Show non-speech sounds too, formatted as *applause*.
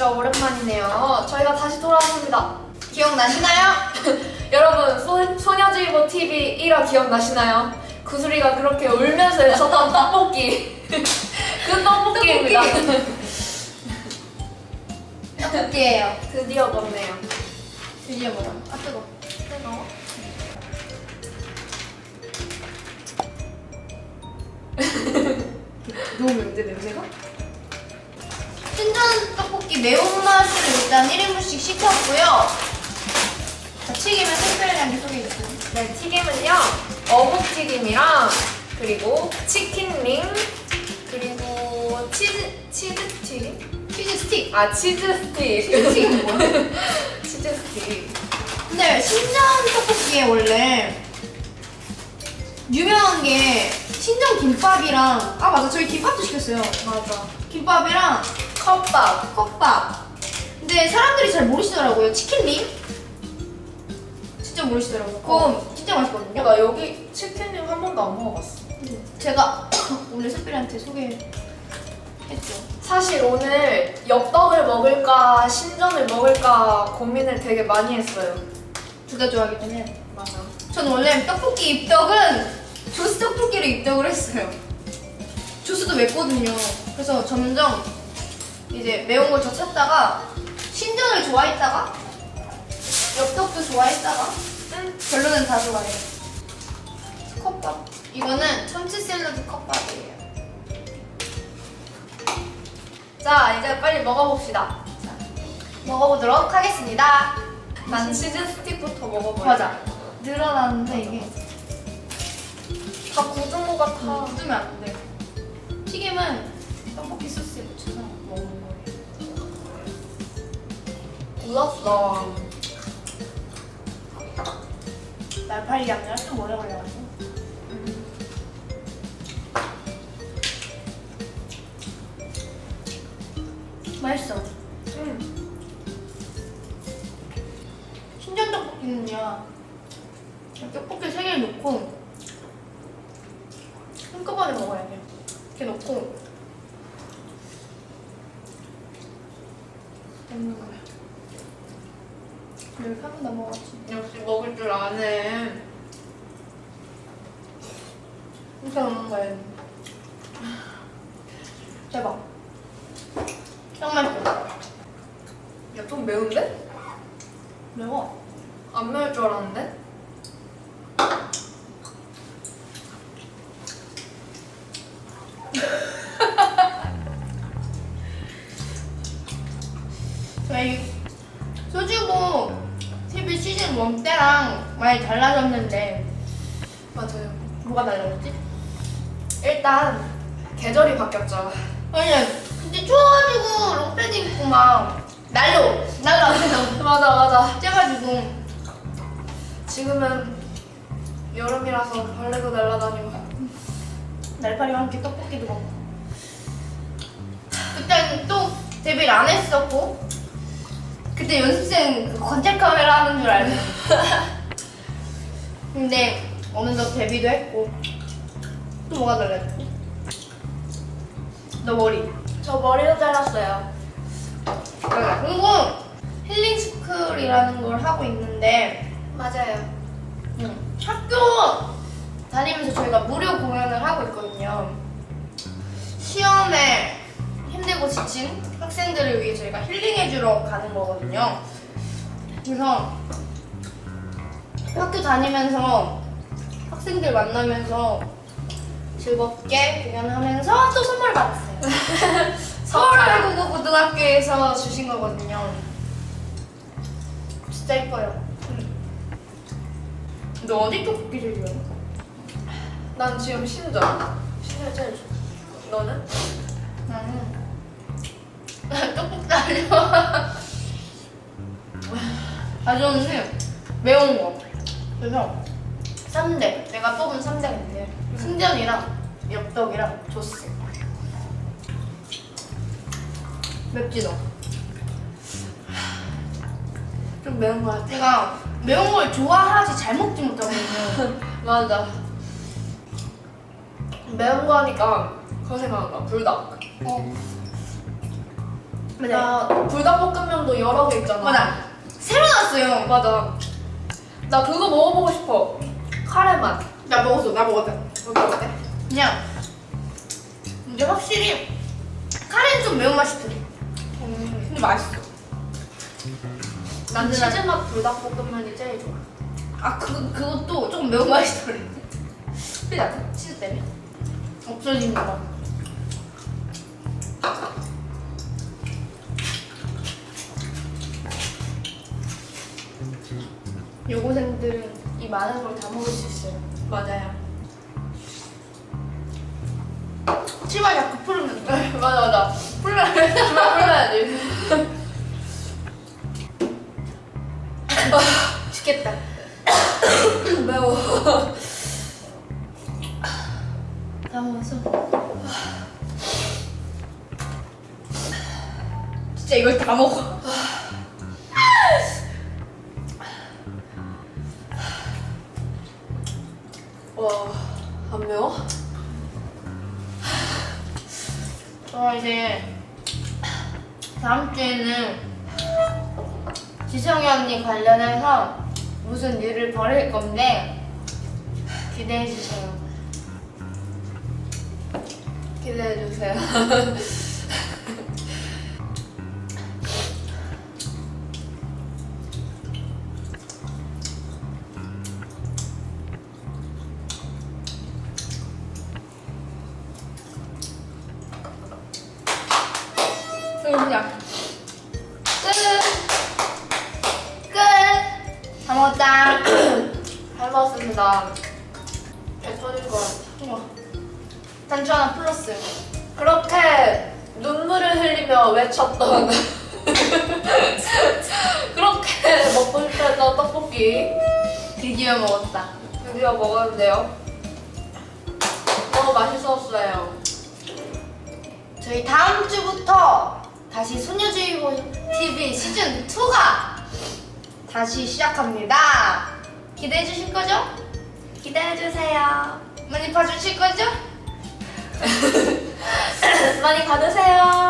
진짜 오랜만이네요. 저희가 다시 돌아왔습니다. 기억나시나요? *laughs* 여러분, 소, 소녀주의보 TV 1화 기억나시나요? 구슬이가 그렇게 울면서 했었던 떡볶이. *laughs* 그 떡볶이입니다. 떡볶이에요. 드디어 먹네요. 드디어 뭐라? 아 뜨거. 뜨거워? *laughs* 너무 맵는데 냄새가? 신전 떡볶이 매운맛을 일단 1인분씩 시켰고요. 자, 튀김은 특별하게 소개해주세요. 네, 튀김은요. 어묵 튀김이랑 그리고 치킨 링 그리고 치즈 치즈 튀김? 치즈 스틱. 아 치즈 스틱. 치즈 스틱은 뭐야? *laughs* 치즈 스틱. 근데 신전 떡볶이에 원래 유명한 게 신전 김밥이랑 아 맞아 저희 김밥도 시켰어요. 맞아. 김밥이랑 컵밥. 컵밥. 근데 사람들이 잘 모르시더라고요. 치킨링? 진짜 모르시더라고요. 그거 진짜 맛있거든요. 나 여기 치킨님 한 번도 안 먹어봤어. 제가 *coughs* 오늘 샛별이한테 소개했죠. 사실 오늘 엽떡을 먹을까 신전을 먹을까 고민을 되게 많이 했어요. 둘 다 좋아하기 때문에. 맞아. 저는 원래 떡볶이 입덕은 조스 떡볶이로 입덕을 했어요. 조스도 맵거든요. 그래서 점점 이제 매운 걸더 찾다가 신전을 좋아했다가 엽떡도 좋아했다가 응. 결론은 다 좋아해요. 컵밥. 이거는 참치 샐러드 컵밥이에요. 자 이제 빨리 먹어봅시다. 자, 먹어보도록 하겠습니다. 난 치즈 스틱부터 먹어볼게. 맞아. 늘어나는데 이게 다 굳은 것 같아. 굳으면 안 돼. 튀김은 굳었어. 날파리 양념 좀 오래 걸려가지고. 맛있어. 음. 신전 떡볶이는요. 떡볶이 3개를 넣고 한꺼번에 먹어야 돼요. 이렇게 넣고 먹는. 여 번더 먹었지. 역시 먹을 줄 아네. 이렇게 먹는 거예요. 대박. 짱 맛있어. 야, 좀 매운데? 매워. 안 매울 줄 알았는데? *laughs* 저희 1 때랑 많이 달라졌는데 맞아요. 뭐가 달라졌지? 일단 계절이 바뀌었죠. 아니 근데 추워가지고 롱패드 입고 막 날로 그래서 *laughs* 맞아, 맞아. 째가지고 지금은 여름이라서 벌레도 날아다니고. 날파리와 함께 떡볶이도 먹고 그때는 또 데뷔를 안 했었고 그때 연습생 그 관찰 카메라 하는 줄 알고 *laughs* 근데 어느덧 데뷔도 했고 또 뭐가 달라졌지? 너 머리 저 머리도 잘랐어요. 맞아 그리고 힐링 스쿨이라는 걸 하고 있는데 맞아요. 음, 학교 다니면서 저희가 무료 공연을 하고 있거든요. 지친 학생들을 위해 저희가 힐링해주러 가는 거거든요. 그래서 학교 다니면서 학생들 만나면서 즐겁게 공연하면서 또 선물을 받았어요. *laughs* 서울 외국어 고등학교에서 주신 거거든요. 진짜 이뻐요. 너 어디 제일 좋아해? 난 지금 신전. 신전 제일 좋아. 너는? 좋아. 아 저는 매운 거. 그래서 3대. 내가 뽑은 3대인데 신전이랑 엽떡이랑 조스. 맵지 너? 좀 매운 것 같아. 내가 매운 걸 좋아하지 잘 먹지 못하거든요. *laughs* 맞아. 매운 거 하니까 그거 생각난다. 불닭. 어. 나 불닭볶음면도 여러 개 있잖아. 맞아. 새로 나왔어요. 맞아. 나 그거 먹어보고 싶어. 카레 맛. 나 먹었어. 나 먹었다. 어때? 그냥 근데 확실히 카레는 좀 매운 맛이 들어. 음. 근데 맛있어. 난 근데 난- 치즈 맛 불닭볶음면이 제일 좋아. 아 그, 그것도 조금 매운 맛이 덜 피자 치즈 때문에. 없어집니다. 여고생들은 이 많은 걸 다 먹을 수 있어요. 맞아요. 치마 자꾸 풀으면 돼. *laughs* 맞아 맞아. 풀려. 주말 풀려야지. 죽겠다. 매워. 다 먹었어. 진짜 이걸 다 먹어. *laughs* 매워? 저 이제 다음 주에는 지성이 언니 관련해서 무슨 일을 벌일 건데 기대해 주세요. 기대해 주세요. *laughs* 그냥 끝. 끝. 다 먹었다. *clears throat* 잘 먹었습니다. 배 터질 것 같아. 단추 하나 플러스. 그렇게 눈물을 흘리며 외쳤던 *laughs* 그렇게 먹고 싶었던 떡볶이 드디어 먹었다. 드디어 먹었는데요. 너무 맛있었어요. 저희 다음 주부터 다시 소녀주의보 TV 시즌 2가 다시 시작합니다. 기대해 주실 거죠? 기대해 주세요. 많이 봐주실 거죠? *laughs* 많이 받으세요. 만나!